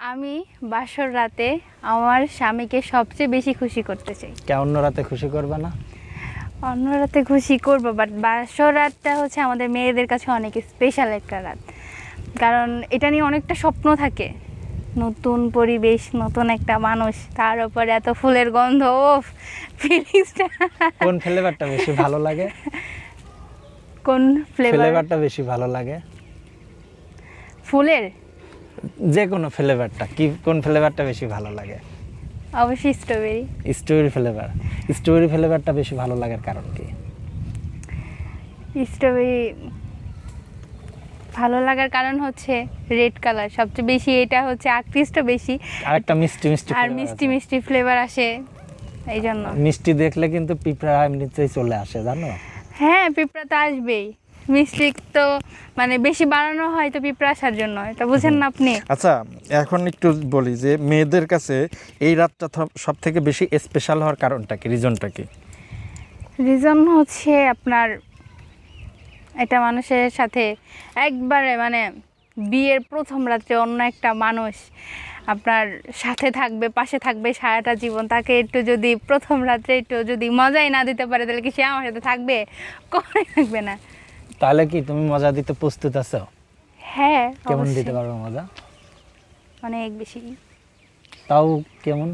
আমি বাসর রাতে আমার স্বামীকে সবচেয়ে বেশি খুশি করতে চাই। কে অন্য রাতে খুশি করবে না? অন্য রাতে খুশি করব বাট বাসর রাতটা হচ্ছে আমাদের মেয়েদের কাছে অনেক স্পেশাল একটা রাত। কারণ এটা নিয়ে অনেকটা স্বপ্ন থাকে। নতুন পরিবেশ নতুন একটা মানুষ তার উপরে এত ফুলের গন্ধ ও ফিলিংসটা কোন ফ্লেভারটা বেশি ভালো লাগে? কোন ফ্লেভার ফ্লেভারটা বেশি ভালো লাগে? ফুলের? যে কোনো ফ্লেভারটা কি কোন ফ্লেভারটা বেশি ভালো লাগে? অবশ্যই স্ট্রবেরি স্ট্রবেরি ফ্লেভার স্ট্রবেরি ফ্লেভারটা বেশি ভালো লাগার কারণ কি? স্ট্রবেরি ভালো লাগার কারণ হচ্ছে রেড কালার সবচেয়ে বেশি এটা হচ্ছে আকৃষ্ট বেশি। আর একটা মিষ্টি মিষ্টি আর মিষ্টি মিষ্টি ফ্লেভার আসে এই জন্য মিষ্টি দেখলে কিন্তু পিঁপড়া এমনিতেই চলে আসে জানো? হ্যাঁ পিঁপড়া তো আসবেই। মিষ্টি তো মানে বেশি বাড়ানো হয় তো পিঁপড়া আসার জন্য এটা বুঝেন না আপনি? আচ্ছা এখন একটু বলি যে মেয়েদের কাছে এই রাতটা সব থেকে বেশি স্পেশাল হওয়ার কারণটা কি রিজনটা কি? রিজন হচ্ছে আপনার একটা মানুষের সাথে একবারে মানে বিয়ের প্রথম রাত্রে অন্য একটা মানুষ আপনার সাথে থাকবে পাশে থাকবে সারাটা জীবন তাকে একটু যদি প্রথম রাত্রে একটু যদি মজাই না দিতে পারে তাহলে কি সে আমার সাথে থাকবে? কখনোই থাকবে না। তাহলে কি তুমি মজা দিতে প্রস্তুত আছো? হ্যাঁ কেমন দিতে পারবে মজা? অনেক বেশি। তাও কেমন?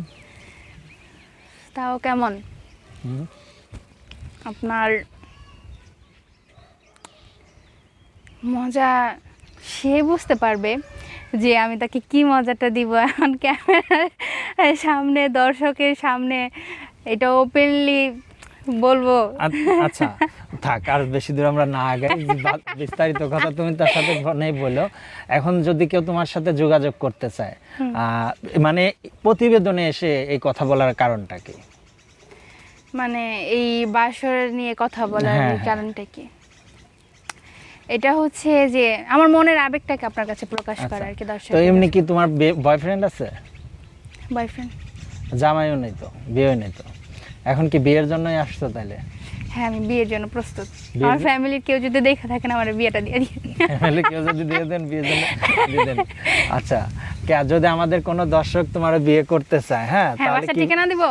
তাও কেমন? আপনার মজা সে বুঝতে পারবে যে আমি তাকে কি মজাটা দিব। এখন ক্যামেরার সামনে দর্শকের সামনে এটা ওপেনলি বলব। আচ্ছা থাক আর বেশি দূর আমরা না আগে বিস্তারিত কথা তুমি তার সাথে নেই বলো। এখন যদি কেউ তোমার সাথে যোগাযোগ করতে চায় মানে প্রতিবেদনে এসে এই কথা বলার কারণটা কি? মানে এই বাসর নিয়ে কথা বলার হ্যাঁ, হ্যাঁ। কারণটা কি? এটা হচ্ছে যে আমার মনের আবেগটাকে আপনার কাছে প্রকাশ আচ্ছা। করা আর কি দর্শক তো এমনি কি তোমার বয়ফ্রেন্ড আছে? বয়ফ্রেন্ড জামাইও নেই তো বিয়েও নেই তো? এখন কি বিয়ের জন্যই আসছো তাইলে? হ্যাঁ আমি বিয়ের জন্য প্রস্তুত। আমার ফ্যামিলির কেউ যদি দেখে থাকেন আমার বিয়েটা দিয়ে দিন। তাহলে কেউ যদি দিয়ে দেন বিয়ের জন্য দিয়ে দেন। আচ্ছা কে যদি আমাদের কোনো দর্শক তোমার বিয়ে করতে চায় হ্যাঁ হ্যাঁ তাহলে কি ঠিকানা দিব?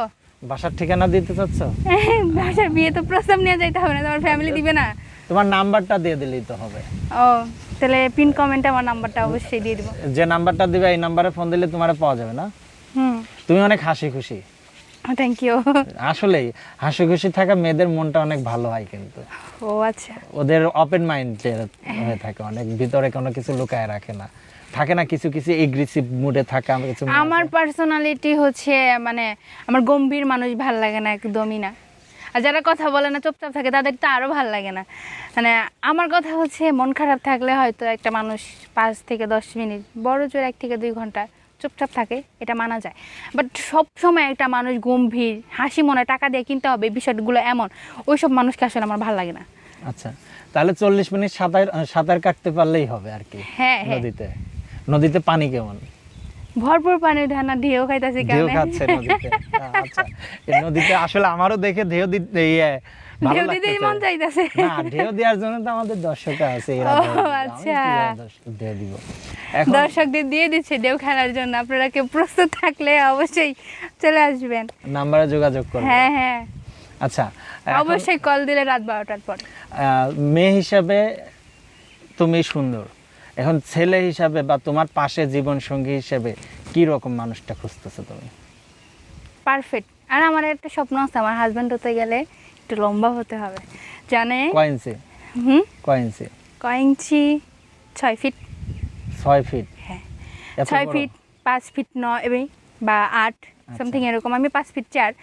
বাসার ঠিকানা দিতে চাচ্ছ? বাসার বিয়ে তো প্রস্তাব নিয়ে যাইতে হবে না তোমার ফ্যামিলি দিবে না। তোমার নাম্বারটা দিয়ে দিলেই তো হবে। ও তাহলে পিন কমেন্টে আমার নাম্বারটা অবশ্যই দিয়ে দিব। যে নাম্বারটা দিবে এই নাম্বারে ফোন দিলে তোমার পাওয়া যাবে না। হুম। তুমি অনেক হাসি খুশি থ্যাংক ইউ আসলেই হাসি খুশি থাকা মেয়েদের মনটা অনেক ভালো হয় কিন্তু। ও আচ্ছা। ওদের ওপেন মাইন্ডের হয়ে থাকে অনেক ভিতরে কোনো কিছু লুকায় রাখে না। থাকে না কিছু কিছু এগ্রেসিভ মুডে থাকে আমার কিছু আমার পার্সোনালিটি হচ্ছে মানে আমার গম্ভীর মানুষ ভালো লাগে না একদমই না। আর যারা কথা বলে না চুপচাপ থাকে তাদের তো আরও ভালো লাগে না। মানে আমার কথা হচ্ছে মন খারাপ থাকলে হয়তো একটা মানুষ পাঁচ থেকে দশ মিনিট বড় জোর এক থেকে দুই ঘণ্টা চুপচাপ থাকে এটা মানা যায়। বাট সব সময় একটা মানুষ গম্ভীর হাসি মনে টাকা দিয়ে কিনতে হবে বিষয়গুলো এমন ওই সব মানুষকে আসলে আমার ভালো লাগে না। আচ্ছা তাহলে চল্লিশ মিনিট সাঁতার সাঁতার কাটতে পারলেই হবে আর কি হ্যাঁ হ্যাঁ। নদীতে। নদীতে পানি কেমন? ভরপুর পানি উঠে না ঢেউ খাইতেছি ঢেউ কেন খাচ্ছে নদীতে। আচ্ছা এই নদীতে আসলে আমারও দেখে ঢেউ দিতে ইয়ে ভালো দিতেই মন না ঢেউ দেওয়ার জন্য তো আমাদের দর্শক আছে এরা আচ্ছা। ঢেউ দিব? এখন দর্শকদের দিয়ে দিচ্ছে ঢেউ খেলার জন্য। আপনারা কেউ প্রস্তুত থাকলে অবশ্যই চলে আসবেন। নাম্বারে যোগাযোগ করবে হ্যাঁ হ্যাঁ। আচ্ছা অবশ্যই কল দিলে রাত বারোটার পর। মেয়ে হিসাবে তুমি সুন্দর। এখন ছেলে হিসাবে বা তোমার পাশে জীবন সঙ্গী হিসেবে কি রকম মানুষটা খুঁজতেছো তুমি? পারফেক্ট আর আমার একটা স্বপ্ন আছে আমার হাজব্যান্ড হতে গেলে। একটু লম্বা হতে হবে। জানে? কয় ইঞ্চি হুম? কয় ইঞ্চি কয় ছয় ফিট। ছয় ফিট। হ্যাঁ। ছয় ফিট পাঁচ ফিট নয় এবং বা আট সামথিং এরকম। আমি পাঁচ ফিট চার।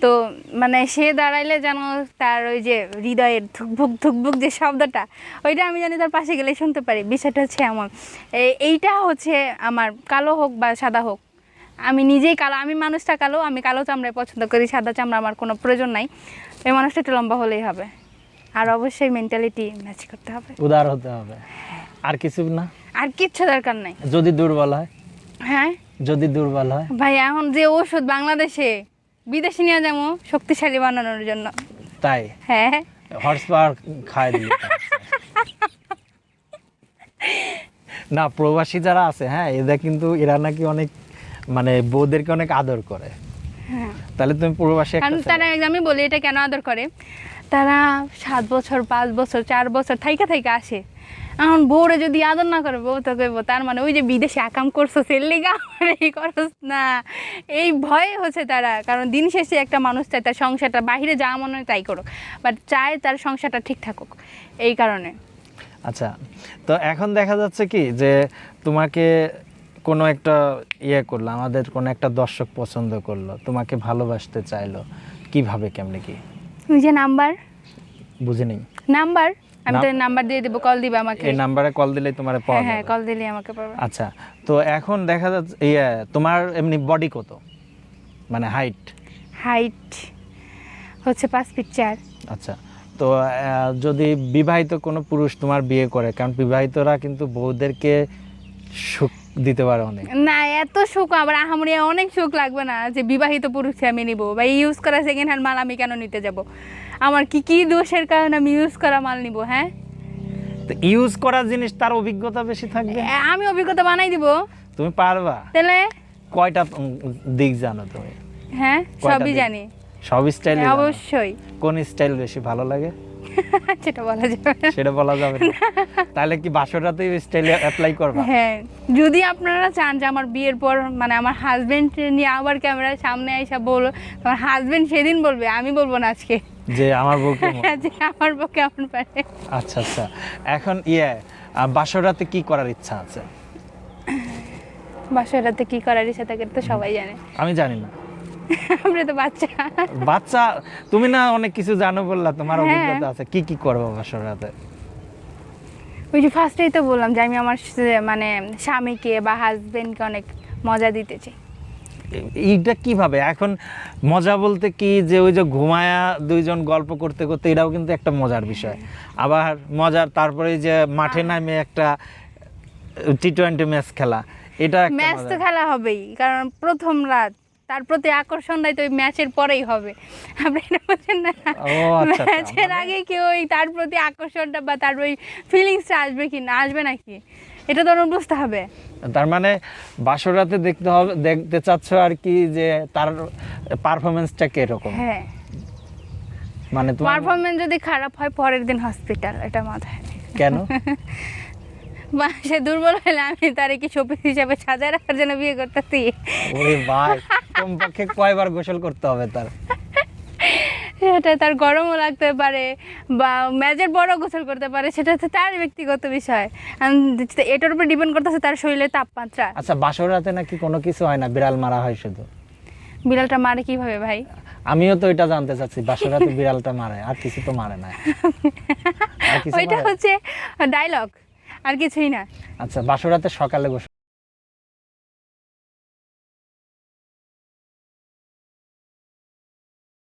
তো মানে সে দাঁড়াইলে যেন তার ওই যে হৃদয়ের ধুকভুক ধুকভুক যে শব্দটা ওইটা আমি জানি তার পাশে গেলে শুনতে পারি। বিষয়টা হচ্ছে এমন। এই- এইটা হচ্ছে আমার কালো হোক বা সাদা হোক আমি নিজেই কালো আমি মানুষটা কালো আমি কালো চামড়ায় পছন্দ করি সাদা চামড়া আমার কোনো প্রয়োজন নাই। এই মানুষটা একটু লম্বা হলেই হবে। আর অবশ্যই মেন্টালিটি ম্যাচ করতে হবে। উদার হতে হবে। আর কিছু না। আর কিচ্ছু দরকার নাই। যদি দুর্বল হয়। হ্যাঁ? যদি দুর্বল হয়। ভাই এখন যে ওষুধ বাংলাদেশে বিদেশি নিয়ে যাব শক্তিশালী বানানোর জন্য। তাই? হ্যাঁ। হর্স পাওয়ার খায় দিলে না প্রবাসী যারা আছে হ্যাঁ এরা কিন্তু এরা নাকি অনেক মানে বউদেরকে অনেক আদর করে। হ্যাঁ। তাহলে তুমি পূর্ববাসী তারা আমি বলি এটা কেন আদর করে? তারা সাত বছর পাঁচ বছর চার বছর থাইকা থাইকা আসে। এখন বউরে যদি আদর না করে বউ তো কইব তার মানে ওই যে বিদেশে আকাম করছ সের লেগা এই করস না। এই ভয়ে হচ্ছে তারা কারণ দিন শেষে একটা মানুষ চায় তার সংসারটা বাইরে যা মনে হয় তাই করুক বাট চায় তার সংসারটা ঠিক থাকুক এই কারণে। আচ্ছা তো এখন দেখা যাচ্ছে কি যে তোমাকে কোনো একটা ইয়ে করল আমাদের কোনো একটা দর্শক পছন্দ করল তোমাকে ভালোবাসতে চাইলো কীভাবে কেমনে কি? ওই যে নাম্বার? বুঝে নেই। নাম্বার? আমি তো নাম্বার দিয়ে দেবো কল দিবে আমাকে। এই নাম্বারে কল দিলেই তোমার পাওয়া হ্যাঁ হ্যাঁ কল দিলে আমাকে পাবে আচ্ছা তো এখন দেখা যাচ্ছে ইয়ে তোমার এমনি বডি কত? মানে হাইট হাইট হচ্ছে পাঁচ ফিট চার। আচ্ছা তো যদি বিবাহিত কোনো পুরুষ তোমার বিয়ে করে কারণ বিবাহিতরা কিন্তু বউদেরকে দিতে পারে অনেক। না এত সুখ আবার আহামরি অনেক সুখ লাগবে না যে বিবাহিত পুরুষকে আমি নিব। বা ইউজ করা সেকেন্ড হ্যান্ড মাল আমি কেন নিতে যাব? আমার কি কি দোষের কারণে আমি ইউজ করা মাল নিব হ্যাঁ? তো ইউজ করা জিনিস তার অভিজ্ঞতা বেশি থাকবে? আমি অভিজ্ঞতা বানাই দিব। তুমি পারবা? তাহলে? কয়টা দিক জানো তুমি? হ্যাঁ সবই জানি। সব স্টাইল অবশ্যই। কোন স্টাইল বেশি ভালো লাগে? সেটা বলা যাবে সেটা বলা যাবে না। তাহলে কি বাসরাতে স্টাইল অ্যাপ্লাই করবা? হ্যাঁ যদি আপনারা চান যে আমার বিয়ের পর মানে আমার হাজবেন্ড নিয়ে আবার ক্যামেরার সামনে এসে বলো আমার হাজবেন্ড সেদিন বলবে আমি বলব না আজকে। যে আমার মন- যে আমার বউ কেমন পারে। আচ্ছা আচ্ছা। এখন ইয়ে বাসরাতে কি করার ইচ্ছা আছে? বাসরাতে কি করার ইচ্ছা থাকে তো সবাই জানে। আমি জানি না। আমরা তো বাচ্চা। বাচ্চা তুমি না অনেক কিছু জানো বললা তোমার হ্যাঁ। অভিজ্ঞতা আছে। কি কি করব বাসরাতে ওই যে ফার্স্টেই তো বললাম যে আমি আমার মানে স্বামীকে বা হাজবেন্ডকে অনেক মজা দিতে চাই। এইটা কীভাবে? এখন মজা বলতে কি যে ওই যে ঘুমায়া দুইজন গল্প করতে করতে এটাও কিন্তু একটা মজার বিষয়। আবার মজার তারপরে যে মাঠে নামে একটা টি টোয়েন্টি ম্যাচ খেলা এটা ম্যাচ তো খেলা হবেই কারণ প্রথম রাত তার প্রতি আকর্ষণটাই তো ওই ম্যাচের পরেই হবে। আপনি এটা বলছেন না? আচ্ছা আচ্ছা। ম্যাচের আগে কি ওই তার প্রতি আকর্ষণটা বা তার ওই ফিলিংসটা আসবে কি না? আসবে নাকি? এটা তো বুঝতে হবে। তার মানে বাসরাতে দেখতে হবে দেখতে চাচ্ছ আর কি যে তার পারফরমেন্সটা কীরকম? হ্যাঁ। মানে তোমার পারফরমেন্স যদি খারাপ হয় পরের দিন হসপিটাল এটা মাথায় কেন? সে দুর্বল হলে আমি তারে কি শোপিস হিসাবে সাজায় রাখার জন্য বিয়ে করতেছি? ওরে ভাই। কমপক্ষে কয়বার গোসল করতে হবে তার। সেটা তার গরমও লাগতে পারে বা ম্যাচের বড় গোসল করতে পারে সেটা হচ্ছে তার ব্যক্তিগত বিষয়। এটার উপর ডিপেন্ড করতেছে তার শরীরের তাপমাত্রা। আচ্ছা বাসরাতে নাকি কোনো কিছু হয় না? বিড়াল মারা হয় শুধু। বিড়ালটা মারে কীভাবে ভাই? আমিও তো এটা জানতে চাচ্ছি বাসরাতে বিড়ালটা মারে আর কিছু তো মারে না। ওইটা হচ্ছে ডায়লগ আর কিছুই না। আচ্ছা বাসরাতে সকালে গোসল